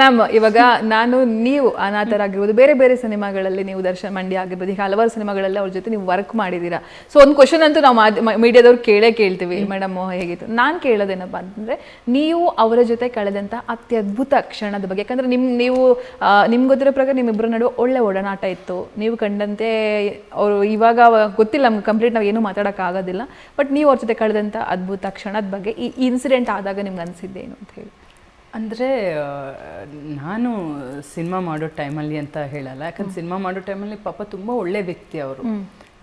Ma'am ಇವಾಗ ನಾನು ನೀವು ಅನಾಥರಾಗಿರ್ಬೋದು ಬೇರೆ ಬೇರೆ ಸಿನಿಮಾಗಳಲ್ಲಿ ನೀವು ದರ್ಶನ್ ಮಂಡ್ಯ ಆಗಿರ್ಬೋದು ಈಗ ಹಲವಾರು ಸಿನಿಮಾಗಳಲ್ಲಿ ಅವ್ರ ಜೊತೆ ನೀವು ವರ್ಕ್ ಮಾಡಿದ್ದೀರಾ? ಸೊ ಒಂದು ಕ್ವಶನ್ ಅಂತೂ ನಾವು ಮೀಡಿಯಾದವ್ರು ಕೇಳೇ ಕೇಳ್ತೀವಿ. ಮೇಡಮ್ ಹೇಗಿತ್ತು? ನಾನು ಕೇಳೋದೇನಪ್ಪ ಅಂತಂದರೆ ನೀವು ಅವರ ಜೊತೆ ಕಳೆದಂಥ ಅತ್ಯದ್ಭುತ ಕ್ಷಣದ ಬಗ್ಗೆ. ಯಾಕಂದ್ರೆ ನಿಮ್ಮ ನೀವು ನಿಮ್ಗೆ ಗೊತ್ತಿರೋ ಪ್ರಕಾರ ನಿಮ್ಮಿಬ್ಬರ ನಡುವೆ ಒಳ್ಳೆ ಒಡನಾಟ ಇತ್ತು. ನೀವು ಕಂಡಂತೆ ಅವರು ಇವಾಗ ಗೊತ್ತಿಲ್ಲ ನಮ್ಗೆ ಕಂಪ್ಲೀಟ್ ನಾವು ಏನೂ ಮಾತಾಡೋಕ್ಕಾಗೋದಿಲ್ಲ. ಬಟ್ ನೀವು ಅವ್ರ ಜೊತೆ ಕಳೆದಂಥ ಅದ್ಭುತ ಕ್ಷಣದ ಬಗ್ಗೆ ಈ ಇನ್ಸಿಡೆಂಟ್ ಆದಾಗ ನಿಮ್ಗೆ ಅನಿಸಿದ್ದೇನು ಅಂತ ಹೇಳಿ. ಅಂದರೆ ನಾನು ಸಿನಿಮಾ ಮಾಡೋ ಟೈಮಲ್ಲಿ ಅಂತ ಹೇಳಲ್ಲ. ಯಾಕಂದ್ರೆ ಸಿನಿಮಾ ಮಾಡೋ ಟೈಮಲ್ಲಿ ಪಾಪ ತುಂಬ ಒಳ್ಳೆ ವ್ಯಕ್ತಿ ಅವರು.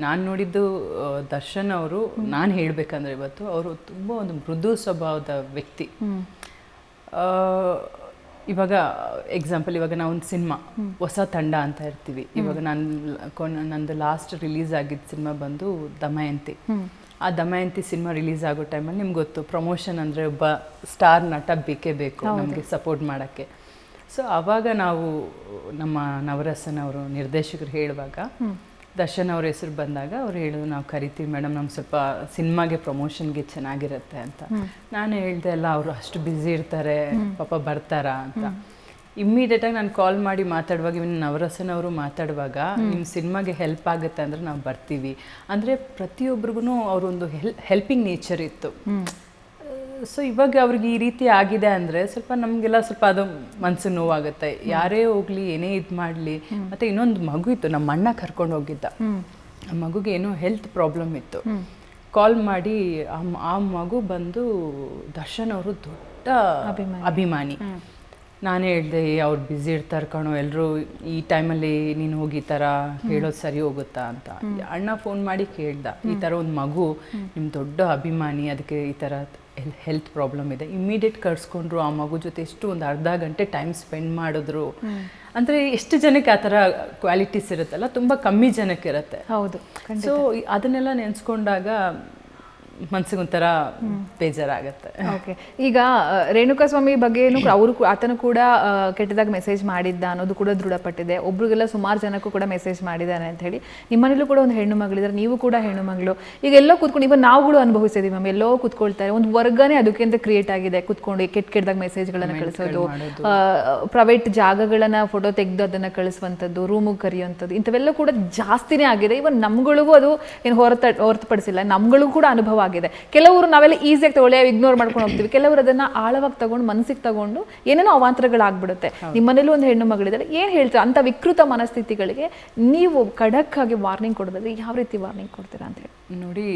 ನಾನು ನೋಡಿದ್ದು ದರ್ಶನ್ ಅವರು ನಾನು ಹೇಳಬೇಕಂದ್ರೆ ಇವತ್ತು ಅವರು ತುಂಬ ಒಂದು ಮೃದು ಸ್ವಭಾವದ ವ್ಯಕ್ತಿ. ಇವಾಗ ಎಕ್ಸಾಂಪಲ್ ಇವಾಗ ನಾವು ಒಂದು ಸಿನಿಮಾ ಹೊಸ ತಂಡ ಅಂತ ಇರ್ತೀವಿ. ಇವಾಗ ನಾನು ನಂದು ಲಾಸ್ಟ್ ರಿಲೀಸ್ ಆಗಿದ್ದ ಸಿನಿಮಾ ಬಂದು ದಮಯಂತಿ. ಆ ದಮಯಂತಿ ಸಿನಿಮಾ ರಿಲೀಸ್ ಆಗೋ ಟೈಮಲ್ಲಿ ನಿಮ್ಗೆ ಗೊತ್ತು ಪ್ರಮೋಷನ್ ಅಂದರೆ ಒಬ್ಬ ಸ್ಟಾರ್ ನಟ ಬೇಕೇ ಬೇಕು ನಮಗೆ ಸಪೋರ್ಟ್ ಮಾಡೋಕ್ಕೆ. ಸೊ ಆವಾಗ ನಾವು ನಮ್ಮ ನವರಸನ್ ಅವರು ನಿರ್ದೇಶಕರು ಹೇಳುವಾಗ ದರ್ಶನ್ ಅವ್ರ ಹೆಸರು ಬಂದಾಗ ಅವ್ರು ಹೇಳಿದ್ರು ನಾವು ಕರಿತೀವಿ ಮೇಡಮ್ ನಮ್ಗೆ ಸ್ವಲ್ಪ ಸಿನಿಮಾಗೆ ಪ್ರಮೋಷನ್ಗೆ ಚೆನ್ನಾಗಿರುತ್ತೆ ಅಂತ. ನಾನು ಹೇಳ್ದೆ ಅಲ್ಲ ಅವರು ಅಷ್ಟು ಬ್ಯುಸಿ ಇರ್ತಾರೆ ಪಾಪ ಬರ್ತಾರಾ? ಅಂತ. ಇಮ್ಮಿಡಿಯೇಟಾಗಿ ನಾನು ಕಾಲ್ ಮಾಡಿ ಮಾತಾಡುವಾಗ ಇವನ್ ನವರಸನ್ ಅವರು ಮಾತಾಡುವಾಗ ನಿಮ್ಮ ಸಿನಿಮಾಗೆ ಹೆಲ್ಪ್ ಆಗುತ್ತೆ ಅಂದ್ರೆ ನಾವು ಬರ್ತೀವಿ. ಅಂದರೆ ಪ್ರತಿಯೊಬ್ಬರಿಗೂ ಅವರೊಂದು ಹೆಲ್ ಹೆಲ್ಪಿಂಗ್ ನೇಚರ್ ಇತ್ತು. ಸೊ ಇವಾಗ ಅವ್ರಿಗೆ ಈ ರೀತಿ ಆಗಿದೆ ಅಂದರೆ ಸ್ವಲ್ಪ ನಮಗೆಲ್ಲ ಸ್ವಲ್ಪ ಅದು ಮನಸ್ಸು ನೋವಾಗುತ್ತೆ. ಯಾರೇ ಹೋಗ್ಲಿ ಏನೇ ಇದು ಮಾಡಲಿ. ಮತ್ತು ಇನ್ನೊಂದು ಮಗು ಇತ್ತು ನಮ್ಮ ಅಣ್ಣ ಕರ್ಕೊಂಡು ಹೋಗಿದ್ದ. ಆ ಮಗುಗೆ ಏನೋ ಹೆಲ್ತ್ ಪ್ರಾಬ್ಲಮ್ ಇತ್ತು. ಕಾಲ್ ಮಾಡಿ ಆ ಆ ಮಗು ಬಂದು ದರ್ಶನ್ ಅವರು ದೊಡ್ಡ ಅಭಿಮಾನಿ. ನಾನೇ ಹೇಳಿದೆ ಅವ್ರು ಬ್ಯುಸಿ ಇರ್ತಾರೆ ಕಣೋ ಎಲ್ಲರೂ ಈ ಟೈಮಲ್ಲಿ ನೀನು ಹೋಗಿ ಈ ಥರ ಹೇಳೋದು ಸರಿ ಹೋಗುತ್ತಾ? ಅಂತ. ಅಣ್ಣ ಫೋನ್ ಮಾಡಿ ಕೇಳ್ದ ಈ ಥರ ಒಂದು ಮಗು ನಿಮ್ಮ ದೊಡ್ಡ ಅಭಿಮಾನಿ ಅದಕ್ಕೆ ಈ ಥರ ಹೆಲ್ತ್ ಪ್ರಾಬ್ಲಮ್ ಇದೆ. ಇಮ್ಮಿಡಿಯೇಟ್ ಕರ್ಸ್ಕೊಂಡ್ರು ಆ ಮಗು ಜೊತೆ ಎಷ್ಟು ಒಂದು ಅರ್ಧ ಗಂಟೆ ಟೈಮ್ ಸ್ಪೆಂಡ್ ಮಾಡಿದ್ರು. ಅಂದರೆ ಎಷ್ಟು ಜನಕ್ಕೆ ಆ ಥರ ಕ್ವಾಲಿಟೀಸ್ ಇರುತ್ತಲ್ಲ ತುಂಬ ಕಮ್ಮಿ ಜನಕ್ಕೆ ಇರುತ್ತೆ. ಹೌದು ಸೊ ಅದನ್ನೆಲ್ಲ ನೆನೆಸ್ಕೊಂಡಾಗ ಮನ್ಸಿಗೊಂಥರ ಬೇಜಾರಾಗತ್ತೆ. ಓಕೆ ಈಗ ಆ, ರೇಣುಕಾ ಸ್ವಾಮಿ ಬಗ್ಗೆ ಕೂಡ ಅವರು ಆತನು ಕೂಡ ಕೆಟ್ಟದಾಗ ಮೆಸೇಜ್ ಮಾಡಿದ್ದ ಅನ್ನೋದು ಕೂಡ ದೃಢಪಟ್ಟಿದೆ. ಒಬ್ರಿಗೆಲ್ಲ ಸುಮಾರು ಜನಕ್ಕೂ ಕೂಡ ಮೆಸೇಜ್ ಮಾಡಿದ್ದಾನೆ ಅಂತ ಹೇಳಿ. ನಿಮ್ಮನೇಲೂ ಕೂಡ ಒಂದು ಹೆಣ್ಣು ಮಗಳಿದ್ದಾರೆ ನೀವು ಕೂಡ ಹೆಣ್ಣು ಮಗಳು. ಈಗ ಎಲ್ಲೋ ಕೂತ್ಕೊಂಡು ಇವಾಗ ನಾವುಗಳು ಅನುಭವಿಸಿದೀವಿ ಮ್ಯಾಮ್. ಎಲ್ಲೋ ಕೂತ್ಕೊಳ್ತಾರೆ. ಒಂದು ವರ್ಗನೇ ಅದಕ್ಕೆ ಅಂತ ಕ್ರಿಯೇಟ್ ಆಗಿದೆ. ಕೂತ್ಕೊಂಡು ಕೆಟ್ಟ ಕೆಟ್ಟದಾಗ ಮೆಸೇಜ್ಗಳನ್ನ ಕಳಿಸೋದು ಪ್ರೈವೇಟ್ ಜಾಗಗಳನ್ನ ಫೋಟೋ ತೆಗೆದು ಅದನ್ನ ಕಳಿಸುವಂಥದ್ದು ರೂಮಿಗೆ ಕರೆಯುವಂಥದ್ದು ಇಂಥವೆಲ್ಲ ಕೂಡ ಜಾಸ್ತಿನೇ ಆಗಿದೆ. ಇವನ್ ನಮ್ಗಳಿಗೂ ಅದು ಏನು ಹೊರತ ಹೊರತುಪಡಿಸಿಲ್ಲ. ನಮ್ಗಳಿಗೂ ಕೂಡ ಅನುಭವ ಆಗಿದೆ. ಕೆಲವರು ನಾವೆಲ್ಲ ಈಸಿಯಾಗಿ ತಗೊಳ್ಳಿ ಇಗ್ನೋರ್ ಮಾಡ್ಕೊಂಡು ಹೋಗ್ತೀವಿ. ಕೆಲವರು ಅದನ್ನ ಆಳವಾಗಿ ತಗೊಂಡು ಮನಸ್ಸಿಗೆ ತಗೊಂಡು ಏನೇನೋ ಅವಾಂತರಗಳಾಗ್ಬಿಡುತ್ತೆ. ನಿಮ್ಮನೇಲೂ ಒಂದು ಹೆಣ್ಣು ಮಗಳಿದ್ದಾರೆ ಏನ್ ಹೇಳ್ತೀರಾ? ಅಂತ ವಿಕೃತ ಮನಸ್ಥಿತಿಗಳಿಗೆ ನೀವು ಖಡಕ್ ಆಗಿ ವಾರ್ನಿಂಗ್ ಕೊಡೋದಾದ್ರೆ ಯಾವ ರೀತಿ ವಾರ್ನಿಂಗ್ ಕೊಡ್ತೀರಾ ಅಂತ ಹೇಳಿ. ನೋಡಿ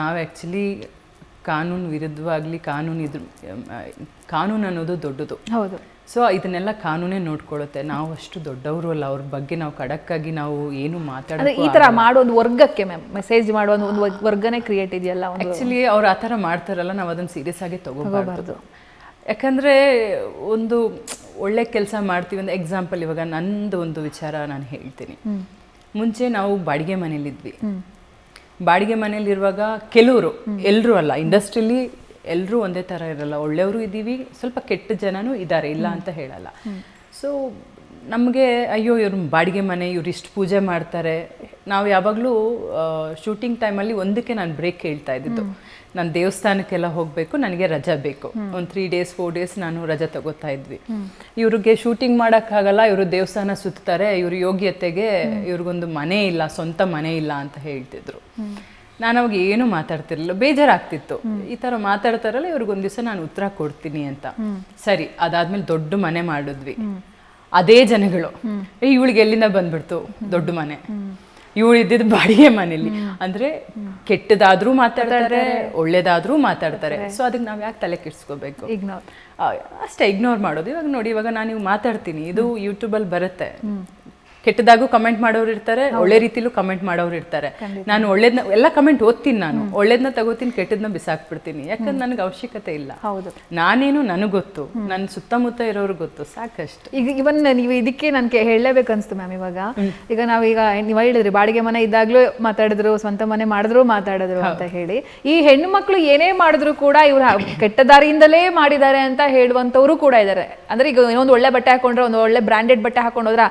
ನಾವು ಆ್ಯಕ್ಚುಲಿ ಕಾನೂನು ವಿರುದ್ಧವಾಗಲಿ ಕಾನೂನು ಇದ್ರ ಕಾನೂನು ಅನ್ನೋದು ದೊಡ್ಡದು. ಹೌದು. ಸೊ ಇದನ್ನೆಲ್ಲ ಕಾನೂನೇ ನೋಡ್ಕೊಳ್ಳುತ್ತೆ. ನಾವು ಅಷ್ಟು ದೊಡ್ಡವರು ಅಲ್ಲ. ಅವ್ರ ಬಗ್ಗೆ ನಾವು ಖಡಕ್ಕಾಗಿ ನಾವು ಏನು ಮಾತಾಡೋದು ಈ ತರ ಮಾಡೋ ಒಂದು ವರ್ಗಕ್ಕೆ ಮ್ಯಾಮ್ ಮೆಸೇಜ್ ಮಾಡೋ ಒಂದು ವರ್ಗನೇ ಕ್ರಿಯೇಟ್ ಇದೆಯಲ್ಲ ಆಕ್ಚುಲಿ ಆ್ಯಕ್ಚುಲಿ ಅವ್ರು ಆ ಥರ ಮಾಡ್ತಾರಲ್ಲ. ನಾವು ಅದನ್ನು ಸೀರಿಯಸ್ ಆಗಿ ತಗೋಬಾರ್ದು. ಯಾಕಂದರೆ ಒಂದು ಒಳ್ಳೆ ಕೆಲಸ ಮಾಡ್ತೀವಿ ಒಂದು ಎಕ್ಸಾಂಪಲ್ ಇವಾಗ ನಂದು ಒಂದು ವಿಚಾರ ನಾನು ಹೇಳ್ತೀನಿ. ಮುಂಚೆ ನಾವು ಬಾಡಿಗೆ ಮನೇಲಿದ್ವಿ. ಬಾಡಿಗೆ ಮನೇಲಿರುವಾಗ ಕೆಲವರು ಎಲ್ಲರೂ ಅಲ್ಲ. ಇಂಡಸ್ಟ್ರಿಲಿ ಎಲ್ಲರೂ ಒಂದೇ ಥರ ಇರಲ್ಲ. ಒಳ್ಳೆಯವರು ಇದ್ದೀವಿ ಸ್ವಲ್ಪ ಕೆಟ್ಟ ಜನನೂ ಇದ್ದಾರೆ ಇಲ್ಲ ಅಂತ ಹೇಳಲ್ಲ. ಸೊ ನಮಗೆ ಅಯ್ಯೋ ಇವ್ರ ಬಾಡಿಗೆ ಮನೆ ಇವ್ರು ಇಷ್ಟು ಪೂಜೆ ಮಾಡ್ತಾರೆ. ನಾವು ಯಾವಾಗಲೂ ಶೂಟಿಂಗ್ ಟೈಮಲ್ಲಿ ಒಂದಕ್ಕೆ ನಾನು ಬ್ರೇಕ್ ಹೇಳ್ತಾ ಇದ್ದಿದ್ದು. ನಾನು ದೇವಸ್ಥಾನಕ್ಕೆಲ್ಲ ಹೋಗಬೇಕು ನನಗೆ ರಜಾ ಬೇಕು. ಒಂದು ತ್ರೀ ಡೇಸ್ ಫೋರ್ ಡೇಸ್ ನಾನು ರಜಾ ತಗೋತಾ ಇದ್ವಿ. ಇವ್ರಿಗೆ ಶೂಟಿಂಗ್ ಮಾಡೋಕ್ಕಾಗಲ್ಲ ಇವರು ದೇವಸ್ಥಾನ ಸುತ್ತಾರೆ ಇವರು ಯೋಗ್ಯತೆಗೆ ಇವ್ರಿಗೊಂದು ಮನೆ ಇಲ್ಲ ಸ್ವಂತ ಮನೆ ಇಲ್ಲ ಅಂತ ಹೇಳ್ತಿದ್ರು. ನಾನು ಅವಾಗ ಏನು ಮಾತಾಡ್ತಿರ್ಲಿಲ್ಲ ಬೇಜಾರಾಗ್ತಿತ್ತು. ಈ ತರ ಮಾತಾಡ್ತಾರಲ್ಲ ಇವ್ರಿಗೊಂದ್ ದಿವಸ ನಾನು ಉತ್ತರ ಕೊಡ್ತೀನಿ ಅಂತ. ಸರಿ ಅದಾದ್ಮೇಲೆ ದೊಡ್ಡ ಮನೆ ಮಾಡಿದ್ವಿ. ಅದೇ ಜನಗಳು. ಏ ಇವಳಿಗೆ ಎಲ್ಲಿಂದ ಬಂದ್ಬಿಡ್ತು? ದೊಡ್ಡ ಮನೆ. ಇವಳು ಇದ್ದಿದ್ದು ಬಾಡಿಗೆ ಮನೇಲಿ. ಅಂದ್ರೆ ಕೆಟ್ಟದಾದ್ರೂ ಮಾತಾಡ್ತಾರೆ ಒಳ್ಳೇದಾದ್ರೂ ಮಾತಾಡ್ತಾರೆ. ಸೊ ಅದಕ್ಕೆ ನಾವ್ ಯಾಕೆ ತಲೆ ಕೆಡ್ಸ್ಕೋಬೇಕು? ಅಷ್ಟೇ ಇಗ್ನೋರ್ ಮಾಡೋದು. ಇವಾಗ ನೋಡಿ ಇವಾಗ ನಾನು ಇವಾಗ ಮಾತಾಡ್ತೀನಿ. ಇದು ಯೂಟ್ಯೂಬಲ್ಲಿ ಬರುತ್ತೆ. ಕೆಟ್ಟದಾಗೂ ಕಮೆಂಟ್ ಮಾಡೋರು ಇರ್ತಾರೆ ಒಳ್ಳೆ ರೀತಿಲೂ ಕಮೆಂಟ್ ಮಾಡೋರು ಇರ್ತಾರೆ. ನಾನು ಒಳ್ಳೇದ್ನ ಎಲ್ಲ ಕಮೆಂಟ್ ಓದ್ತೀನಿ ನಾನು. ಒಳ್ಳೇದನ್ನ ತಗೋತೀನಿ ಕೆಟ್ಟದನ್ನ ಬಿಸಾಕ್ಬಿಡ್ತೀನಿ. ಯಾಕಂದ್ರೆ ನನಗೆ ಅವಶ್ಯಕತೆ ಇಲ್ಲ. ಹೌದು. ನಾನೇನು ನನಗೆ ಗೊತ್ತು ನನ್ನ ಸುತ್ತಮುತ್ತ ಇರೋರು ಗೊತ್ತು ಸಾಕಷ್ಟು. ಈಗ ಇವನ್ ನೀವು ಇದಕ್ಕೆ ನನಗೆ ಹೇಳಲೇಬೇಕು ಅನ್ಸ್ತು ಮ್ಯಾಮ್ ಇವಾಗ. ಈಗ ನಾವೀಗ ನೀವು ಹೇಳಿದ್ರಿ ಬಾಡಿಗೆ ಮನೆ ಇದ್ದಾಗ್ಲೂ ಮಾತಾಡಿದ್ರು ಸ್ವಂತ ಮನೆ ಮಾಡಿದ್ರು ಮಾತಾಡಿದ್ರು ಅಂತ ಹೇಳಿ. ಈ ಹೆಣ್ಣು ಮಕ್ಕಳು ಏನೇ ಮಾಡಿದ್ರು ಕೂಡ ಇವ್ರು ಕೆಟ್ಟ ದಾರಿಯಿಂದಲೇ ಮಾಡಿದ್ದಾರೆ ಅಂತ ಹೇಳುವಂತವ್ರು ಕೂಡ ಇದ್ದಾರೆ. ಅಂದ್ರೆ ಈಗ ಇನ್ನೊಂದು ಒಳ್ಳೆ ಬಟ್ಟೆ ಹಾಕೊಂಡ್ರೆ ಒಂದು ಒಳ್ಳೆ ಬ್ರಾಂಡೆಡ್ ಬಟ್ಟೆ ಹಾಕೊಂಡೋದ್ರ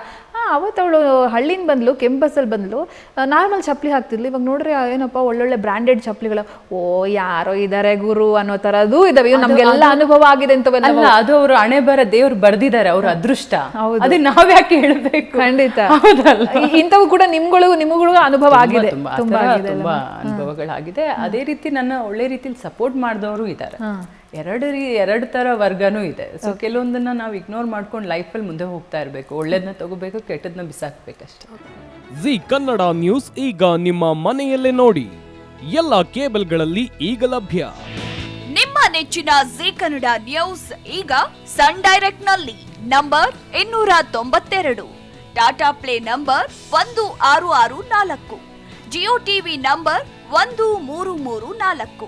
ಅವತ್ತು ಅವಳು ಹಳ್ಳಿನ ಬಂದ್ಲು ಕೆಂಪಸಲ್ಲಿ ಬಸ್ಸಲ್ಲಿ ಬಂದ್ಲು ನಾರ್ಮಲ್ ಚಪ್ಪಲಿ ಹಾಕ್ತಿದ್ಲು. ಇವಾಗ ನೋಡ್ರಿ ಏನಪ್ಪ ಒಳ್ಳೊಳ್ಳೆ ಬ್ರಾಂಡೆಡ್ ಚಪ್ಪಲಿಗಳು. ಓ ಯಾರೋ ಇದಾರೆ ಗುರು ಅನ್ನೋ ಥರದ್ದು ಇದಾವೆ. ನಮ್ಗೆಲ್ಲ ಅನುಭವ ಆಗಿದೆ ಅಂತ ಅಲ್ಲ ಅದು ಅವರು ಹಣೆ ಬರ ದೇವ್ರು ಬರ್ದಿದ್ದಾರೆ ಅವ್ರ ಅದೃಷ್ಟ. ಹೌದು. ಅದೇ ನಾವ್ ಯಾಕೆ ಹೇಳ್ಬೇಕು? ಖಂಡಿತ. ಹೌದಲ್ಲ? ಇಂಥವು ಕೂಡ ನಿಮ್ಗಳು ನಿಮ್ಗಳು ಅನುಭವ ಆಗಿದೆ. ತುಂಬಾ ಅನುಭವಗಳಾಗಿದೆ. ಅದೇ ರೀತಿ ನನ್ನ ಒಳ್ಳೆ ರೀತಿಲಿ ಸಪೋರ್ಟ್ ಮಾಡಿದವರು ಇದ್ದಾರೆ ಎರಡು ರೀ ಎರಡು ಥರ ವರ್ಗನೂ ಇದೆ. ಸೊ ಕೆಲವೊಂದನ್ನ ನಾವು ಇಗ್ನೋರ್ ಮಾಡ್ಕೊಂಡು ಲೈಫಲ್ಲಿ ಮುಂದೆ ಹೋಗ್ತಾ ಇರಬೇಕು. ಒಳ್ಳೇದನ್ನ ತಗೋಬೇಕು ಕೆಟ್ಟದನ್ನ ಬಿಸಾಕ್ಬೇಕಷ್ಟೆ ಜಿ ಕನ್ನಡ ನ್ಯೂಸ್ ಈಗ ನಿಮ್ಮ ಮನೆಯಲ್ಲೇ ನೋಡಿ. ಎಲ್ಲ ಕೇಬಲ್ಗಳಲ್ಲಿ ಈಗ ಲಭ್ಯ. ನಿಮ್ಮ ನೆಚ್ಚಿನ ಜಿ ಕನ್ನಡ ನ್ಯೂಸ್ ಈಗ ಸನ್ ಡೈರೆಕ್ಟ್ನಲ್ಲಿ ನಂಬರ್ ಇನ್ನೂರ ತೊಂಬತ್ತೆರಡು. ಟಾಟಾ ಪ್ಲೇ ನಂಬರ್ ಒಂದು ಆರು ಆರು ನಾಲ್ಕು. ಜಿಯೋ ಟಿವಿ ನಂಬರ್ ಒಂದು ಮೂರು ಮೂರು ನಾಲ್ಕು.